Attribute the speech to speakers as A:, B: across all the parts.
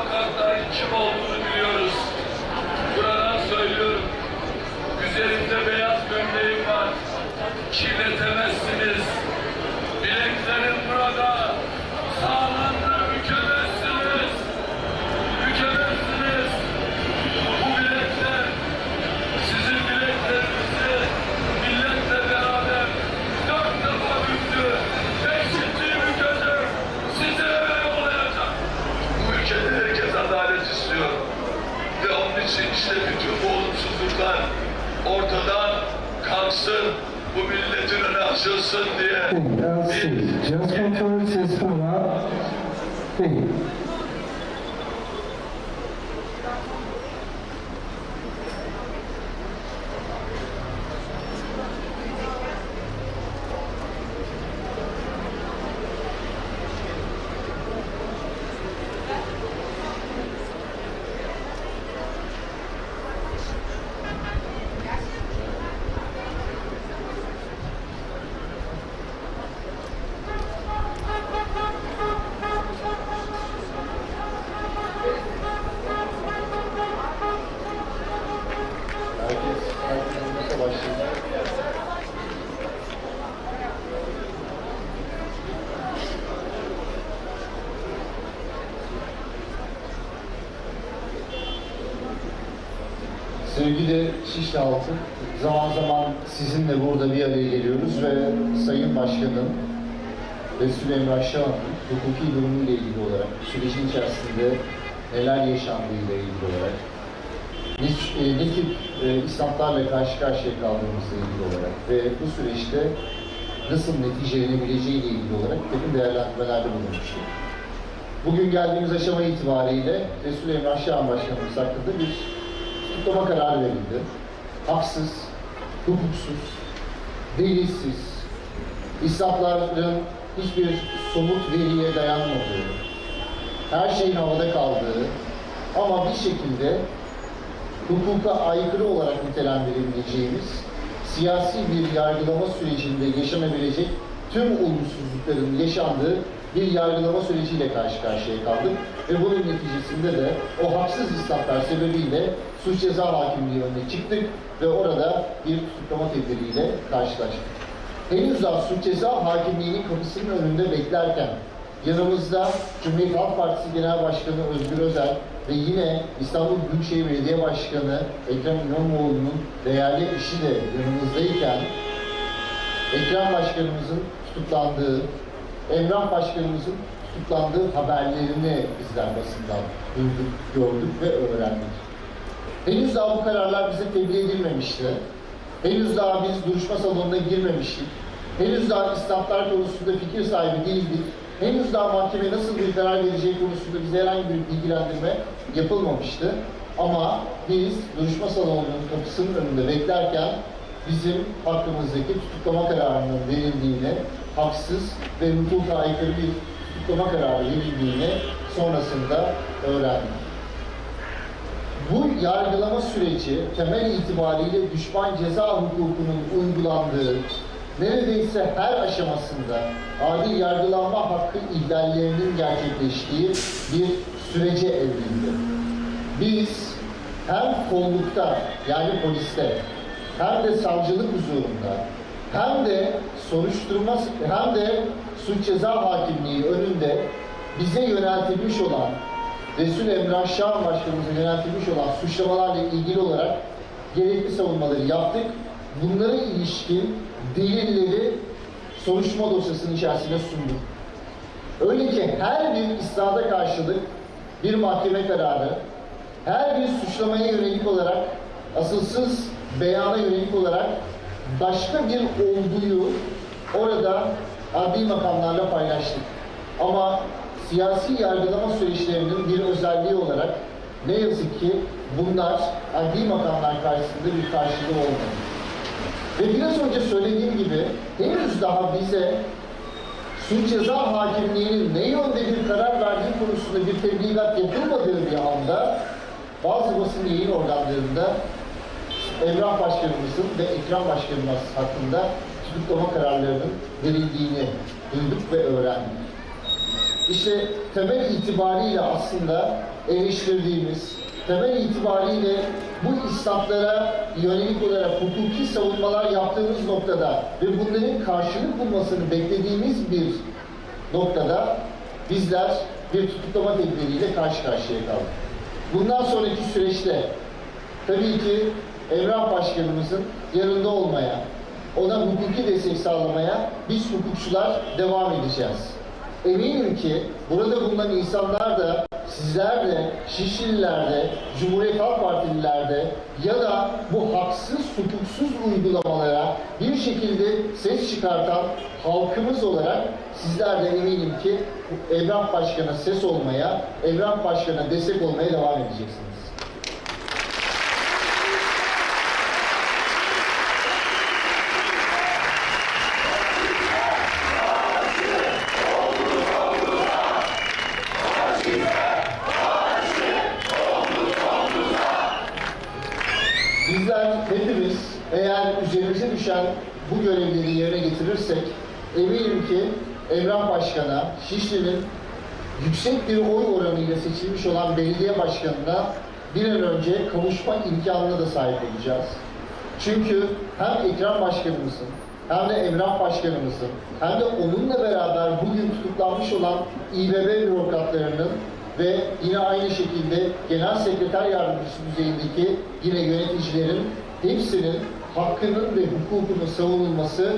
A: avukatların kim olduğunu biliyoruz. Buradan söylüyorum. Üzerimde beyaz gömleğim var. Kirletemezsiniz. Olumsuzluklar ortadan kalksın. Bu milletin önü açılsın diye.
B: LC, Just Motor Sistema B.
C: Herkes Sevgili Şişli halkı, zaman zaman sizinle burada bir araya geliyoruz ve Sayın Başkanım Resul Emrah Şahan'ın hukuki durumuyla ilgili olarak, sürecin içerisinde neler yaşandığıyla ilgili olarak, ne, e, ne tip e, İslamlarla karşı karşıya kaldığımızla ilgili olarak ve bu süreçte nasıl neticelenebileceğiyle ilgili olarak takım değerlendirmelerde bulunmuştuk. Bugün geldiğimiz aşama itibariyle Resul Emrah Şahan Başkanımız hakkında bir tutuklama kararı verildi. Haksız, hukuksuz, delilsiz, İslamların hiçbir somut veriye dayanmadığı, her şeyin havada kaldığı ama bir şekilde hukuka aykırı olarak nitelendirebileceğimiz siyasi bir yargılama sürecinde yaşanabilecek tüm olumsuzlukların yaşandığı bir yargılama süreciyle karşı karşıya kaldık ve bunun neticesinde de o haksız islahlar sebebiyle suç ceza hakimliği önüne çıktık ve orada bir tutuklama tedbiriyle karşılaştık. Henüz daha suç ceza hakimliğinin kapısının önünde beklerken yanımızda Cumhuriyet Halk Partisi Genel Başkanı Özgür Özel ve yine İstanbul Büyükşehir Belediye Başkanı Ekrem İmamoğlu'nun değerli eşi de yanımızdayken Ekrem Başkanımızın tutuklandığı, Emrah Başkanımızın tutuklandığı haberlerini bizler basından duyduk, gördük ve öğrendik. Henüz daha bu kararlar bize tebliğ edilmemişti. Henüz daha biz duruşma salonuna girmemiştik. Henüz daha İslamlar konusunda fikir sahibi değildik. Henüz daha mahkeme nasıl bir karar vereceği konusunda bize herhangi bir bilgilendirme yapılmamıştı. Ama biz duruşma salonunun kapısının önünde beklerken bizim hakkımızdaki tutuklama kararının verildiğini, haksız ve hukuka aykırı bir tutuklama kararı verildiğini sonrasında öğrendik. Bu yargılama süreci temel itibariyle düşman ceza hukukunun uygulandığı, neredeyse her aşamasında adil yargılanma hakkı ihlallerinin gerçekleştiği bir sürece evrildi. Biz hem kollukta yani poliste hem de savcılık huzurunda hem de soruşturma hem de suç ceza hakimliği önünde bize yöneltilmiş olan Resul Emrah Şahan Başkanımıza yöneltilmiş olan suçlamalarla ilgili olarak gerekli savunmaları yaptık. Bunlara ilişkin delilleri soruşturma dosyasının içerisine sunduk. Öyle ki her bir islada karşılık bir mahkeme kararı, her bir suçlamaya yönelik olarak, asılsız beyana yönelik olarak başka bir olguyu orada adli makamlarla paylaştık. Ama siyasi yargılama süreçlerinin bir özelliği olarak ne yazık ki bunlar adli makamlar karşısında bir karşılığı olmadı. Ve biraz önce söylediğim gibi henüz daha bize suç ceza hakimliğinin ne yönde bir karar verdiği konusunda bir tebligat yapılmadığı bir anda bazı basın yayın organlarında Emrah Başkanımızın ve Ekrem Başkanımız hakkında tutuklama kararlarının verildiğini duyduk ve öğrendik. İşte temel itibariyle aslında eleştirdiğimiz, temel itibariyle bu İslamlara yönelik olarak hukuki savunmalar yaptığımız noktada ve bunların karşılık bulmasını beklediğimiz bir noktada bizler bir tutuklama tedbiriyle karşı karşıya kaldık. Bundan sonraki süreçte tabii ki Emrah Başkanımızın yanında olmaya, ona hukuki destek sağlamaya biz hukukçular devam edeceğiz. Eminim ki burada bulunan insanlar da sizler de Şişliler de Cumhuriyet Halk Partililer de ya da bu haksız hukuksuz uygulamalara bir şekilde ses çıkartan halkımız olarak sizler de eminim ki Emrah Başkan'a ses olmaya, Emrah Başkan'a destek olmaya devam edeceksiniz. Düşen bu görevleri yerine getirirsek eminim ki Emrah Başkan'a, Şişli'nin yüksek bir oy oranıyla seçilmiş olan belediye başkanına bir an önce kavuşma imkanına da sahip olacağız. Çünkü hem Ekrem Başkanımızın hem de Emrah Başkanımızın hem de onunla beraber bugün tutuklanmış olan İBB bürokratlarının ve yine aynı şekilde Genel Sekreter Yardımcısı düzeyindeki yine yöneticilerin hepsinin hakkının ve hukukunun savunulması,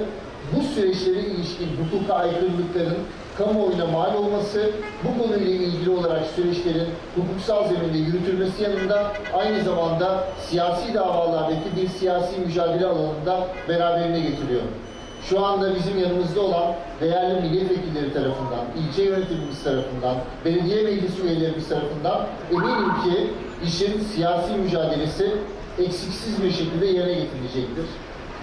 C: bu süreçlere ilişkin hukuka aykırılıkların kamuoyuna mal olması, bu konuyla ilgili olarak süreçlerin hukuksal zeminde yürütülmesi yanında aynı zamanda siyasi davalardaki bir siyasi mücadele alanında beraberine getiriyor. Şu anda bizim yanımızda olan değerli milletvekilleri tarafından, ilçe yönetimimiz tarafından, belediye meclisi üyelerimiz tarafından eminim ki işin siyasi mücadelesi eksiksiz bir şekilde yerine getirilecektir.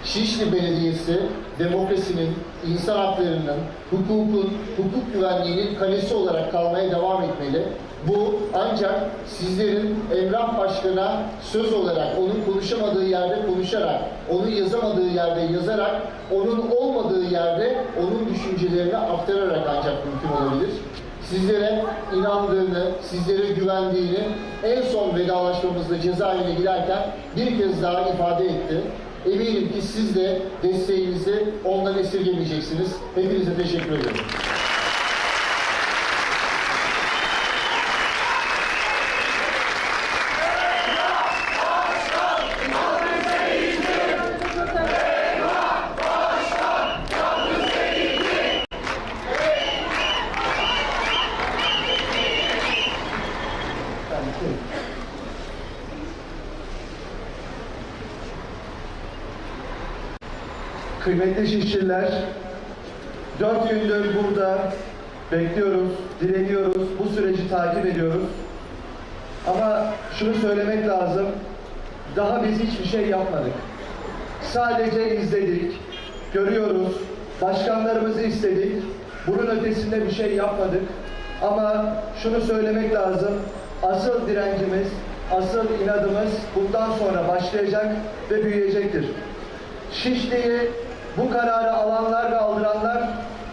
C: Şişli Belediyesi demokrasinin, insan haklarının, hukukun, hukuk güvenliğinin kalesi olarak kalmaya devam etmeli. Bu ancak sizlerin Emrah Başkan'a söz olarak, onun konuşamadığı yerde konuşarak, onun yazamadığı yerde yazarak, onun olmadığı yerde onun düşüncelerini aktararak ancak mümkün olabilir sizlere inandığını, sizlere güvendiğini en son vedalaşmamızda cezaevine giderken bir kez daha ifade etti. Eminim ki siz de desteğinizi ondan esirgemeyeceksiniz. Hepinize teşekkür ederim.
D: Kıymetli şişçiler, dört gündür burada bekliyoruz, direniyoruz, bu süreci takip ediyoruz. Ama şunu söylemek lazım, daha biz hiçbir şey yapmadık. Sadece izledik, görüyoruz, başkanlarımızı istedik, bunun ötesinde bir şey yapmadık. Ama şunu söylemek lazım, asıl direncimiz, asıl inadımız bundan sonra başlayacak ve büyüyecektir. Şişli'yi bu kararı alanlar ve aldıranlar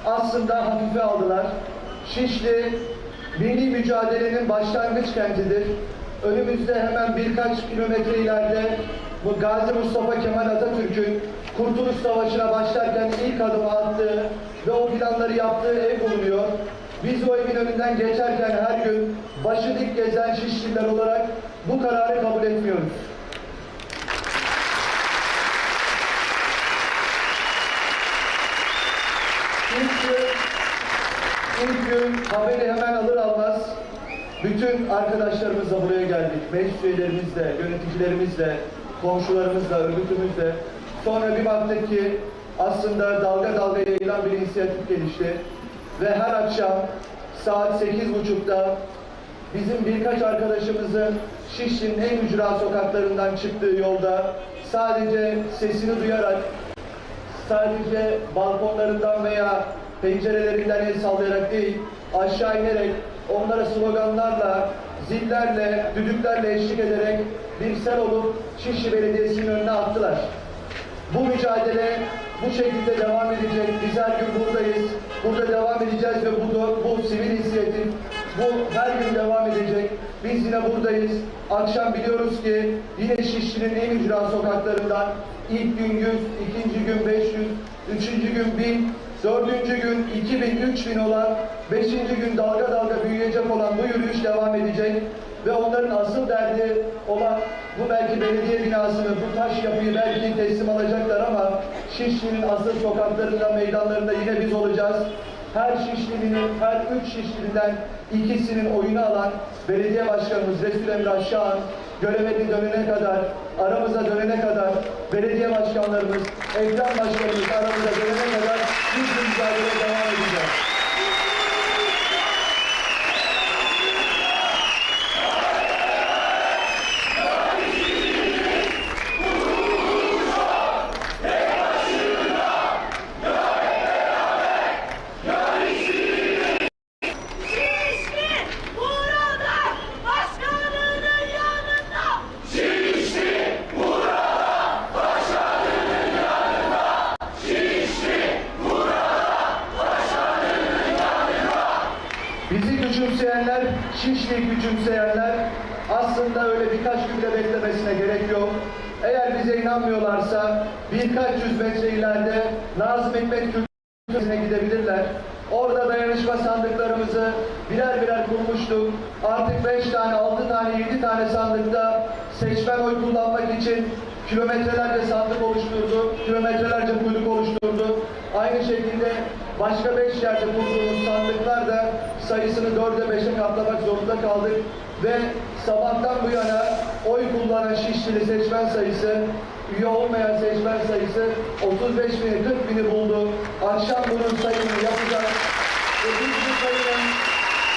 D: aslında hafife aldılar. Şişli milli mücadelenin başlangıç kentidir. Önümüzde hemen birkaç kilometre ileride bu Gazi Mustafa Kemal Atatürk'ün Kurtuluş Savaşı'na başlarken ilk adımı attığı ve o planları yaptığı ev bulunuyor. Biz o evin önünden geçerken her gün başı dik gezen Şişliler olarak bu kararı kabul etmiyoruz. Gün, ilk gün haberi hemen alır almaz bütün arkadaşlarımızla buraya geldik. Meclis üyelerimizle, yöneticilerimizle, komşularımızla, örgütümüzle. Sonra bir baktık ki aslında dalga dalga yayılan bir inisiyatif gelişti. Ve her akşam saat sekiz buçukta bizim birkaç arkadaşımızın Şişli'nin en ücra sokaklarından çıktığı yolda sadece sesini duyarak sadece balkonlarından veya pencerelerinden el sallayarak değil, aşağı inerek onlara sloganlarla, zillerle, düdüklerle eşlik ederek bir sel olup Şişli Belediyesi'nin önüne attılar. Bu mücadele bu şekilde devam edecek. Biz her gün buradayız. Burada devam edeceğiz ve bu, bu sivil inisiyatif bu her gün devam edecek. Biz yine buradayız. Akşam biliyoruz ki yine Şişli'nin ücra sokaklarından ilk gün 100, ikinci gün 500, üçüncü gün 1000, dördüncü gün 2000, 3000 olan, beşinci gün dalga dalga büyüyecek olan bu yürüyüş devam edecek. Ve onların asıl derdi olan bu belki belediye binasını, bu taş yapıyı belki teslim alacaklar ama Şişli'nin asıl sokaklarında, meydanlarında yine biz olacağız. Her Şişli'nin, her üç Şişli'den ikisinin oyunu alan belediye başkanımız Resul Emrah Şahan göreve dönene kadar, aramıza dönene kadar, belediye başkanlarımız, Ekrem başkanımız aramıza dönene kadar biz bu mücadeleye devam edeceğiz.
E: Şişli burada başkanının yanında.
D: Bizi küçümseyenler, Şişli'yi küçümseyenler aslında öyle birkaç gün bile beklemesine gerek yok. Eğer bize inanmıyorlarsa birkaç yüz metre ileride Nazım Hikmet Kültürü'ne gidebilirler. Orada dayanışma sandıklarımızı birer birer kurmuştuk. Artık 5 tane, 6 tane, 7 tane sandıkta seçmen oy kullanmak için kilometrelerce sandık oluşturdu, kilometrelerce kuyruk oluşturdu. Aynı şekilde başka beş yerde kurduğumuz sandıklar da sayısını dörde beşe katlamak zorunda kaldık. Ve sabahtan bu yana oy kullanan Şişli seçmen sayısı, üye olmayan seçmen sayısı 35 bini 40 bini buldu. Akşam bunun sayımını yapacağız. Ve biz bu sayının,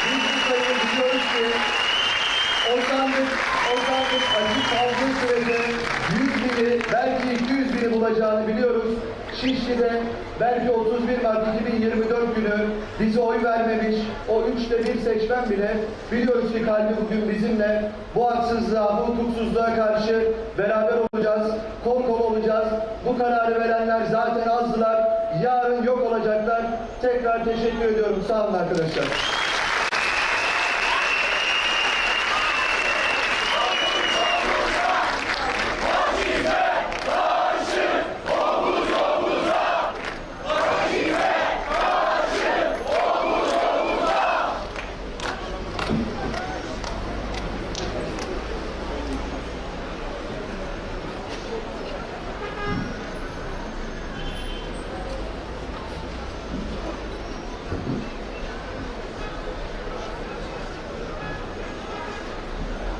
D: biz bu sayıyı biliyoruz ki o sandık, o sandık açık kaldığı sürece 100 bini, belki 200 bini bulacağını biliyoruz. Şişli'de belki 31 Mart 2024 günü bize oy vermemiş o üçte bir seçmen bile biliyoruz ki kalbi bugün bizimle bu haksızlığa, bu hukuksuzluğa karşı beraber olacağız, kol kol olacağız. Bu kararı verenler zaten azdılar, yarın yok olacaklar. Tekrar teşekkür ediyorum. Sağ olun arkadaşlar.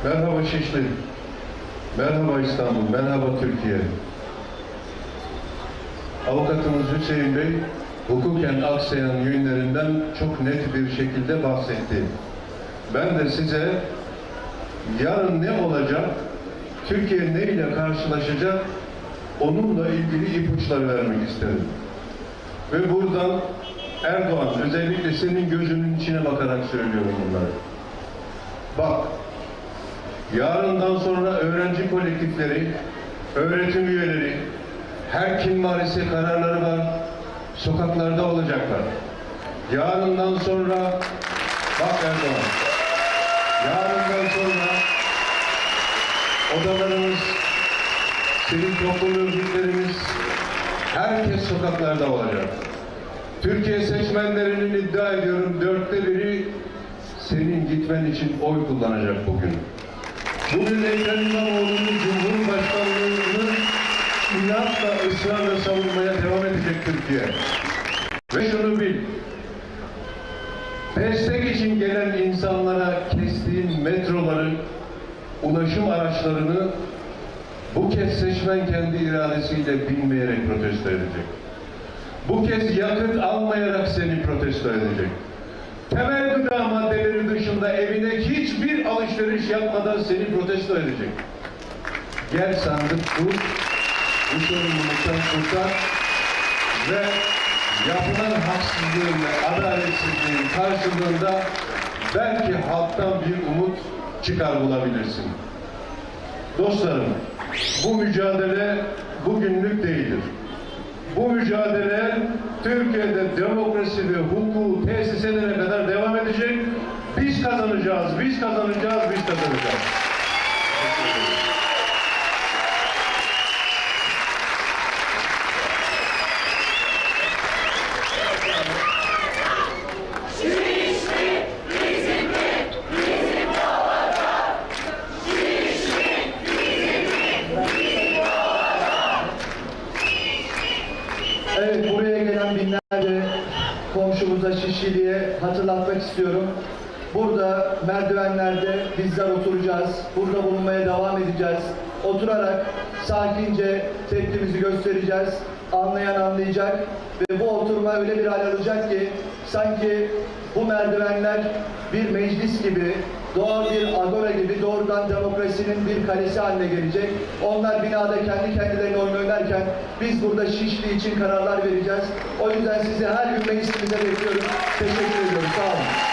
F: Merhaba Şişli. Merhaba İstanbul. Merhaba Türkiye. Avukatımız Hüseyin Bey, hukuken aksayan yönlerinden çok net bir şekilde bahsetti. Ben de size yarın ne olacak, Türkiye ne ile karşılaşacak, onunla ilgili ipuçları vermek isterim. Ve buradan Erdoğan, özellikle senin gözünün içine bakarak söylüyorum bunları. Bak, Yarından sonra öğrenci kolektifleri, öğretim üyeleri, her kim var ise kararları var, sokaklarda olacaklar. Yarından sonra, bak Erdoğan, yarından sonra odalarımız, sivil toplum örgütlerimiz, herkes sokaklarda olacak. Türkiye seçmenlerinin iddia ediyorum dörtte biri senin gitmen için oy kullanacak bugün. Bugün Ekrem İmamoğlu'nun Cumhurbaşkanlığını inatla, ısrarla savunmaya devam edecek Türkiye. Ve şunu bil, destek için gelen insanlara kestiğin metroların, ulaşım araçlarını bu kez seçmen kendi iradesiyle binmeyerek protesto edecek. Bu kez yakıt almayarak seni protesto edecek. Temel gıda maddeleri dışında evine hiçbir alışveriş yapmadan seni protesto edecek. Gel sandık kur, bu sorumluluktan kurtar ve yapılan haksızlığın ve adaletsizliğin karşılığında belki halktan bir umut çıkar bulabilirsin. Dostlarım, bu mücadele bugünlük değildir. Bu mücadele Türkiye'de demokrasi ve hukuku tesis edene kadar devam edecek. Biz kazanacağız, biz kazanacağız, biz kazanacağız.
D: Merdivenlerde bizler oturacağız. Burada bulunmaya devam edeceğiz. Oturarak sakince tepkimizi göstereceğiz. Anlayan anlayacak ve bu oturma öyle bir hal alacak ki sanki bu merdivenler bir meclis gibi, doğal bir agora gibi doğrudan demokrasinin bir kalesi haline gelecek. Onlar binada kendi kendilerine oyun oynarken biz burada Şişli için kararlar vereceğiz. O yüzden sizi her gün meclisimize bekliyorum. Teşekkür ediyorum. Sağ olun.